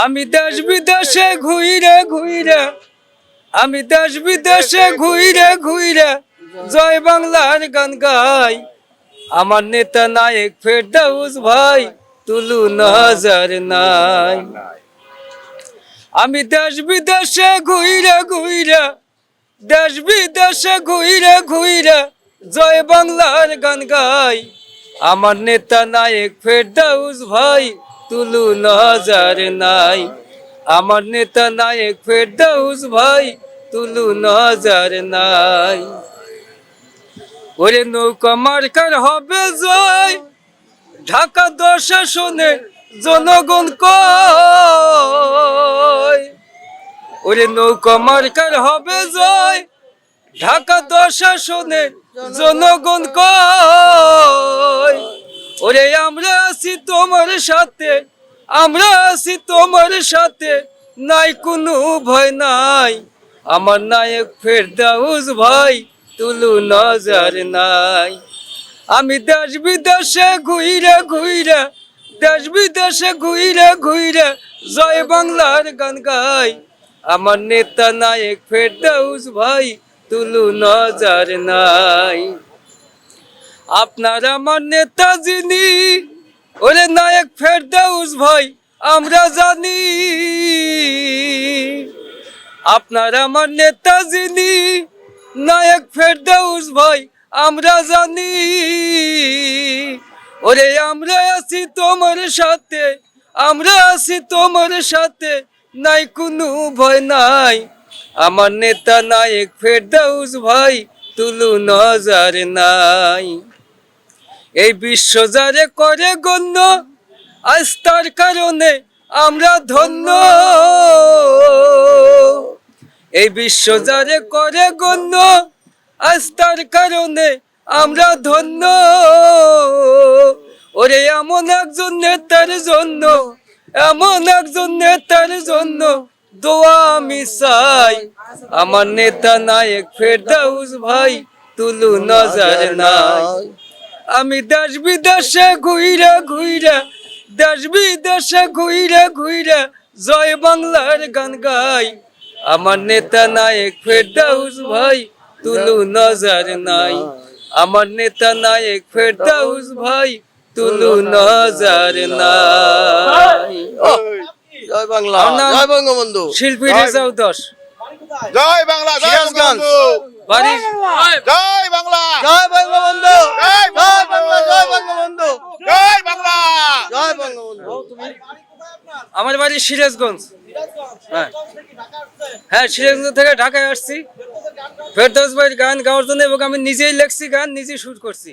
আমি দেশ বিদেশে ঘুইরে ঘুইরে, আমি দেশ বিদেশে ঘুইরে ঘুইরে জয় বাংলার গান গাই। আমার নেতা নায়ক ফেরদাউস ভাই, তুলু নজর নাই। আমি দেশ বিদেশে ঘুইরে ঘুইরে, দেশ বিদেশে ঘুইরে ঘুইরে জয় বাংলার গান গাই। আমার নেতা নায়ক ফেরদাউস ভাই তুলু নজর নাই। আমার নেতা নায়ক ফেরদাউস ভাই, তুলু নজর নাই। ওরে নৌকা মার্কার হবে জয়, ঢাকা দশা শোনে জনগণ কয়। ওরে নৌকা মার্কার হবে জয়, ঢাকা দশা শোনে জনগণ কয়। ওরে আমরা আছি তোমার সাথে, আমরা আছি তোমার সাথে, নাই কোনো ভয় নাই। আমার নায়ক ফেরদাউস ভাই, তুলু নজর নাই। আমি দেশ বিদেশে ঘুইরে ঘুইরে, দেশ বিদেশে ঘুইরে ঘুইরে জয় বাংলার গান গাই। আমার নেতা নায়ক ফেরদাউস ভাই, তুলু নজর নাই। আপনার আমার নেতা যিনি। ওরে নায়ক ফেরদাউস ভাই, আমরা জানি। আপনার আমার নেতা যিনি, নায়ক ফেরদাউস ভাই, আমরা জানি। ওরে আমরা আছি তোমার সাথে, আমরা আছি তোমার সাথে, নাই কোনো ভয় নাই। আমার নেতা নায়ক ফেরদাউস ভাই, তুলু নজর নাই। এই বিশ্ব যারে করে গণ্য, আজ তার কারণে আমরা ধন্য। এই বিশ্ব যারে করে গণ্য, আজ তার কারণে আমরা ধন্য। ওরে, এমন একজন নেতার জন্য, এমন একজন নেতার জন্য দোয়া আমি চাই। আমার নেতা নায়ক ফেরদাউস ভাই, তুলু নজর নাই। আমি দেশ বিদেশে ঘুইরে ঘুইরে দেশ বিদেশে ঘুইরে ঘুইরে জয় বাংলার গান গাই। আমার নেতা নায়ক ফেরদাউস ভাই তুলু নজর নাই। আমার নেতা নায়ক ফেরদাউস ভাই তুলু নজর নাই। জয় বাংলা জয় বঙ্গবন্ধু। শিল্পী রেজাউ দশ। জয় বাংলা জয় বঙ্গবন্ধু। জয় বাংলা। জয় বঙ্গবন্ধু জয় জয় বাংলা জয় বঙ্গবন্ধু জয় বাংলা জয় বঙ্গবন্ধু আমার বাড়ি সিরাজগঞ্জ। হ্যাঁ। হ্যাঁ সিরাজগঞ্জ থেকে ঢাকায় আসছি। ফেরদৌস ভাইয়ের গান গাওয়ার জন্য এবং আমি নিজেই লেখছি গান, নিজেই শুট করছি।